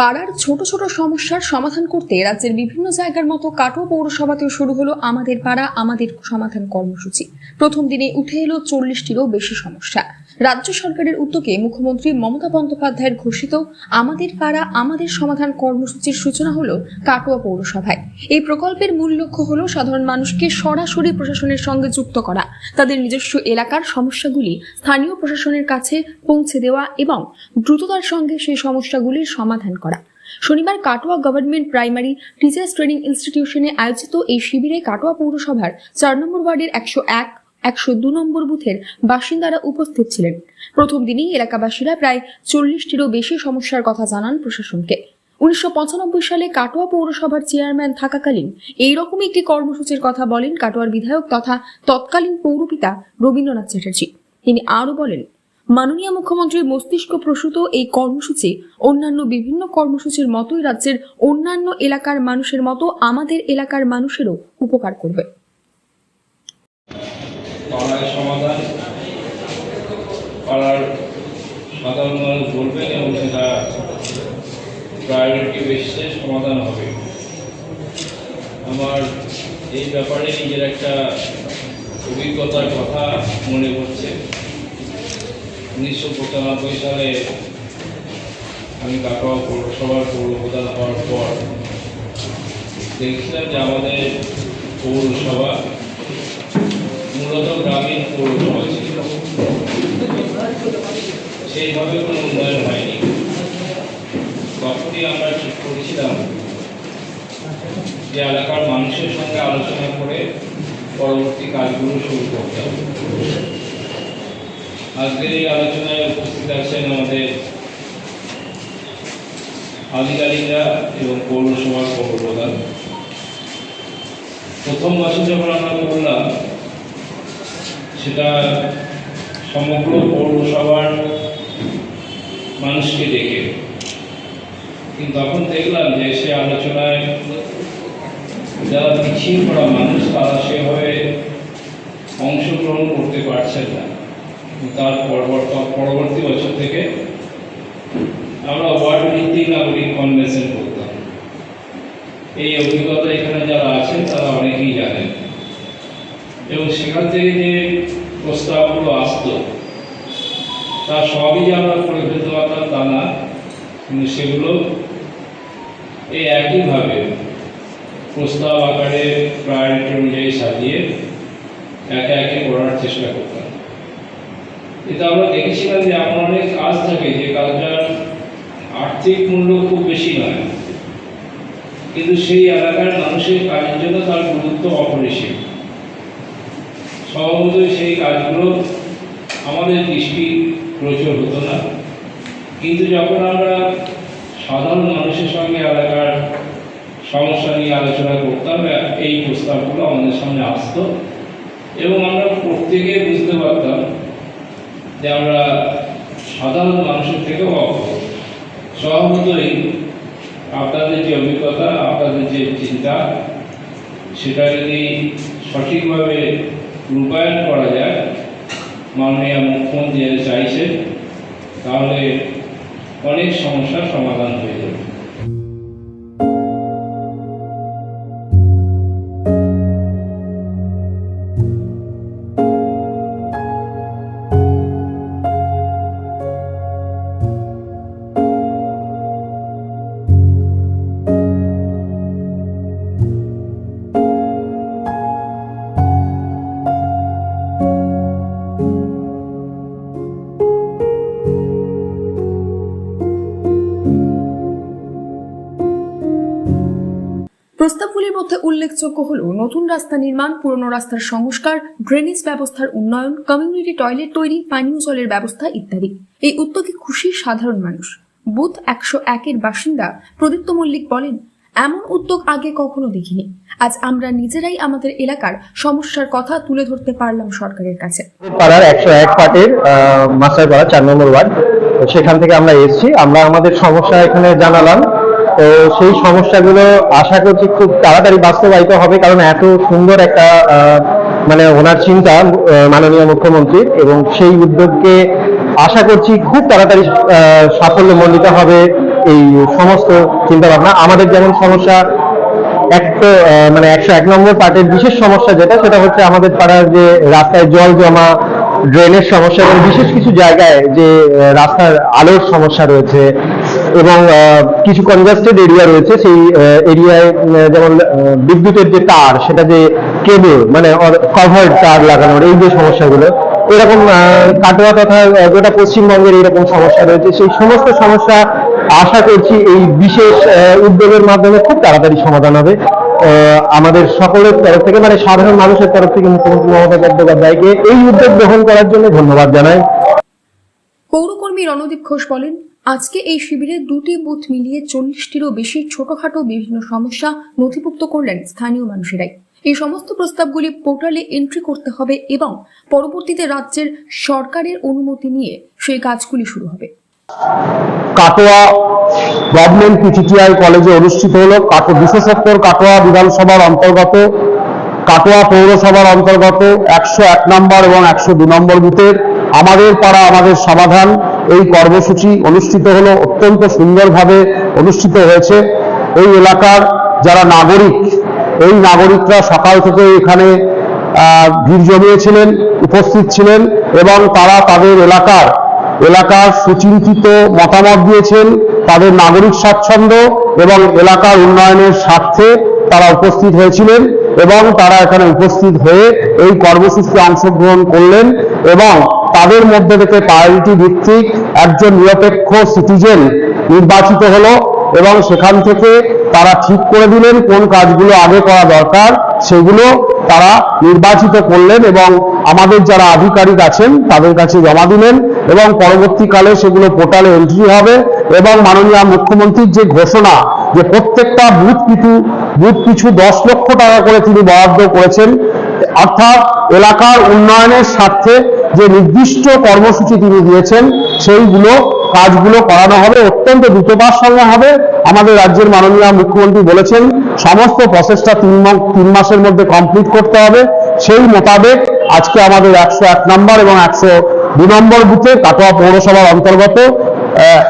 পাড়ার ছোট ছোট সমস্যার সমাধান করতে রাজ্যের বিভিন্ন জায়গার মতো কাটো পৌরসভাতেও শুরু হলো আমাদের পাড়া, আমাদের সমাধান কর্মসূচি। প্রথম দিনে উঠে এলো চল্লিশটিরও বেশি সমস্যা। রাজ্য সরকারের উদ্যোগে মুখ্যমন্ত্রী মমতা বন্দ্যোপাধ্যায়ের ঘোষিত আমাদের পাড়া, আমাদের সমাধান কর্মসূচির সূচনা হলো কাটোয়া পৌরসভায়। এই প্রকল্পের মূল লক্ষ্য হলো সাধারণ মানুষকে সরাসরি প্রশাসনের সঙ্গে যুক্ত করা, তাদের নিজস্ব এলাকার সমস্যাগুলি স্থানীয় প্রশাসনের কাছে পৌঁছে দেওয়া এবং দ্রুততার সঙ্গে সেই সমস্যাগুলির সমাধান করা। শনিবার Katwa government primary teachers training ইনস্টিটিউশনে আয়োজিত এই শিবিরে কাটোয়া পৌরসভার চার নম্বর ওয়ার্ডের একশো এক, একশো দু নম্বর বুথের বাসিন্দারা উপস্থিত ছিলেন। প্রথম দিনেই এলাকাবাসীরা প্রায় চল্লিশটিরও বেশি সমস্যার কথা জানান প্রশাসনকে। উনিশশো পঁচানব্বই সালে কাটোয়া পৌরসভার চেয়ারম্যান থাকাকালীন এইরকম একটি কর্মসূচির কথা বলেন কাটোয়ার বিধায়ক তথা তৎকালীন পৌরপিতা রবীন্দ্রনাথ চ্যাটার্জি। তিনি আরও বলেন মাননীয় মুখ্যমন্ত্রীর মস্তিষ্ক প্রসূত এই কর্মসূচি অন্যান্য বিভিন্ন কর্মসূচির মতোই রাজ্যের অন্যান্য এলাকার মানুষের মতো আমাদের এলাকার মানুষেরও উপকার করবে। আমার এই ব্যাপারে নিজের একটা অভিজ্ঞতার কথা মনে পড়ছে। উনিশশো পঁচানব্বই সালে আমি কাটোয়া পৌরসভার পৌর প্রধান হওয়ার পর দেখছিলাম যে আমাদের পৌরসভা মূলত গ্রামীণ পৌরসভা ছিল। সেইভাবে কোনো উন্নয়ন হয়নি। তখনই আমরা ঠিক করেছিলাম যে এলাকার মানুষের সঙ্গে আলোচনা করে পরবর্তী কাজগুলো শুরু করতে হবে। আজকের এই আলোচনায় উপস্থিত আছেন আমাদের আধিকারিকরা এবং পৌরসভার পৌর প্রধান প্রথম বছর যখন আমরা করলাম, সেটা সমগ্র পৌরসভার মানুষকে ডেকে। কিন্তু তখন দেখলাম যে সে আলোচনায় যারা পিছিয়ে পড়া মানুষ, তারা সেভাবে অংশগ্রহণ করতে পারছেন না। তার পরবর্তী বছর থেকে আমরা ওয়ার্ড ভিত্তিক নাগরিক কনভেনশন করতাম। এই অভিজ্ঞতা এখানে যারা আছেন, তারা অনেকেই জানেন। এবং সেখান থেকে যে প্রস্তাবগুলো আসতো, তা সবই যে আমরা করে ফেলতে পারতাম তা না, কিন্তু সেগুলো এই একইভাবে প্রস্তাব আকারে প্রায়োরিটি অনুযায়ী সাজিয়ে একে একে করার চেষ্টা করতাম। কিন্তু আমরা দেখেছিলাম যে এমন অনেক কাজ থাকে যে কাজটার আর্থিক মূল্য খুব বেশি নয়। কিন্তু সেই এলাকার মানুষের কাজের জন্য তার গুরুত্ব অপরিসীম। স্বভাবতই সেই কাজগুলো আমাদের দৃষ্টি প্রচুর হতো না। কিন্তু যখন আমরা সাধারণ মানুষের সঙ্গে এলাকার সমস্যা নিয়ে আলোচনা করতাম, এই প্রস্তাবগুলো আমাদের সামনে আসতো এবং যে আমরা সাধারণ মানুষের থেকেও অবগত স্বভাবতই আপনাদের যে অভিজ্ঞতা, আপনাদের যে চিন্তা, সেটা যদি সঠিকভাবে রূপায়ণ করা যায়, মাননীয় মুখ্যমন্ত্রী যেটা চাইছেন, তাহলে অনেক সমস্যার সমাধান হয়ে প্রস্তাবগুলির মধ্যে উল্লেখযোগ্য হল নতুন রাস্তা নির্মাণ, পুরনো রাস্তার সংস্কার ড্রেনেজ ব্যবস্থার উন্নয়ন কমিউনিটি টয়লেট তৈরি, পানীয় জলের ব্যবস্থা ইত্যাদি। এই উদ্যোগে খুশি সাধারণ মানুষ। বুথ একশো একের বাসিন্দা প্রদীপ্ত মল্লিক বলেন, এমন উদ্যোগ আগে কখনো দেখিনি। আজ আমরা নিজেরাই আমাদের এলাকার সমস্যার কথা তুলে ধরতে পারলাম সরকারের কাছে। পাড়ার একশো এক পার্টির মাস্টার পাড়া চার নম্বর ওয়ার্ড, সেখান থেকে আমরা এসেছি। আমরা আমাদের সমস্যা এখানে জানালাম। তো সেই সমস্যাগুলো আশা করছি খুব তাড়াতাড়ি বাস্তবায়িত হবে কারণ এত সুন্দর একটা মানে ওনার চিন্তা মাননীয় মুখ্যমন্ত্রীর এবং সেই উদ্যোগকে আশা করছি খুব তাড়াতাড়ি আহ, সাফল্যমণ্ডিত হবে এই সমস্ত চিন্তা ভাবনা আমাদের যেমন সমস্যা এক তো আহ, মানে একশো এক নম্বর পার্টের বিশেষ সমস্যা যেটা সেটা হচ্ছে আমাদের পাড়ার যে রাস্তায় জল জমা ড্রেনের সমস্যা এবং বিশেষ কিছু জায়গায় যে রাস্তার আলোর সমস্যা রয়েছে এবং কিছু কনজাস্টেড এরিয়া রয়েছে, সেই এরিয়ায় যেমন বিদ্যুতের যে তার, সেটা যে কেবল মানে কভার্ড তার লাগানোর, এই যে সমস্যাগুলো, এরকম কাটোয়া তথা গোটা পশ্চিমবঙ্গের এরকম সমস্যা রয়েছে। সেই সমস্ত সমস্যা আশা করছি এই বিশেষ উদ্যোগের মাধ্যমে খুব তাড়াতাড়ি সমাধান হবে। আমাদের সকলের তরফ থেকে মানে সাধারণ মানুষের তরফ থেকে মুখ্যমন্ত্রী মমতা বন্দ্যোপাধ্যায়কে এই উদ্যোগ গ্রহণ করার জন্য ধন্যবাদ জানাই। পৌরকর্মী রণদীপ ঘোষ বলেন আজকে এই শিবিরে দুটি বুথ মিলিয়ে চল্লিশটিরও বেশি ছোটখাটো বিভিন্ন সমস্যা নথিভুক্ত করলেন স্থানীয় মানুষেরাই। এই সমস্ত প্রস্তাবগুলি পোর্টালে এন্ট্রি করতে হবে এবং পরবর্তীতে রাজ্যের সরকারের অনুমতি নিয়ে সেই কাজগুলি শুরু হবে। কাটোয়া গভর্নমেন্ট পিটিটিআই কলেজে অনুষ্ঠিত হলো কাটো বিশেষত্তর কাটোয়া বিধানসভার অন্তর্গত, কাটোয়া পৌরসভার অন্তর্গত একশো এক নম্বর এবং একশো দু নম্বর বুথের আমাদের পাড়া, আমাদের সমাধান। এই কর্মসূচি অনুষ্ঠিত হলো অত্যন্ত সুন্দরভাবে অনুষ্ঠিত হয়েছে। এই এলাকার যারা নাগরিক, এই নাগরিকরা সকাল থেকে এখানে ভিড় জমিয়েছিলেন, উপস্থিত ছিলেন এবং তারা তাদের এলাকার এলাকার সুচিন্তিত মতামত দিয়েছেন, তাদের নাগরিক স্বাচ্ছন্দ্য এবং এলাকার উন্নয়নের স্বার্থে তারা উপস্থিত হয়েছিলেন এবং তারা এখানে উপস্থিত হয়ে এই কর্মসূচিতে অংশগ্রহণ করলেন এবং তাদের মধ্যে থেকে প্রায়োরিটি ভিত্তিক একজন নিরপেক্ষ সিটিজেন নির্বাচিত হলো এবং সেখান থেকে তারা ঠিক করে দিলেন কোন কাজগুলো আগে করা দরকার, সেগুলো তারা নির্বাচিত করলেন এবং আমাদের যারা আধিকারিক আছেন তাদের কাছে জমা দিলেন এবং পরবর্তীকালে সেগুলো পোর্টালে এন্ট্রি হবে এবং মাননীয় মুখ্যমন্ত্রীর যে ঘোষণা যে প্রত্যেকটা বুথ কিছু বুথ পিছু দশ লক্ষ টাকা করে তিনি বরাদ্দ করেছেন অর্থাৎ এলাকার উন্নয়নের স্বার্থে যে নির্দিষ্ট কর্মসূচি তিনি দিয়েছেন, সেইগুলো কাজগুলো করানো হবে, অত্যন্ত দ্রুততার সঙ্গে হবে। আমাদের রাজ্যের মাননীয় মুখ্যমন্ত্রী বলেছেন, সমস্ত প্রসেসটা তিন তিন মাসের মধ্যে কমপ্লিট করতে হবে। সেই মোতাবেক আজকে আমাদের একশো এক নম্বর এবং একশো দু নম্বর বুথে কাটোয়া পৌরসভার অন্তর্গত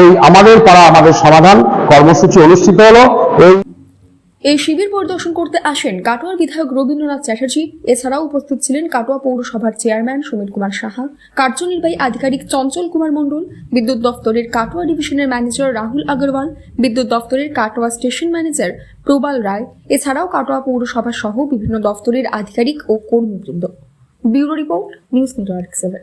এই আমাদের পাড়া, আমাদের সমাধান কর্মসূচি অনুষ্ঠিত হলো। এই এই শিবির পরিদর্শন করতে আসেন কাটোয়ার বিধায়ক রবীন্দ্রনাথ চ্যাটার্জি। এছাড়াও উপস্থিত ছিলেন কাটোয়া পৌরসভার চেয়ারম্যান সমীর কুমার সাহা, কার্যনির্বাহী আধিকারিক চঞ্চল কুমার মণ্ডল, বিদ্যুৎ দপ্তরের কাটোয়া ডিভিশনের ম্যানেজার রাহুল আগরওয়াল, বিদ্যুৎ দপ্তরের কাটোয়া স্টেশন ম্যানেজার প্রবাল রায়, এছাড়াও কাটোয়া পৌরসভা সহ বিভিন্ন দপ্তরের আধিকারিক ও কর্মীবৃন্দ। Bureau report, news network seven.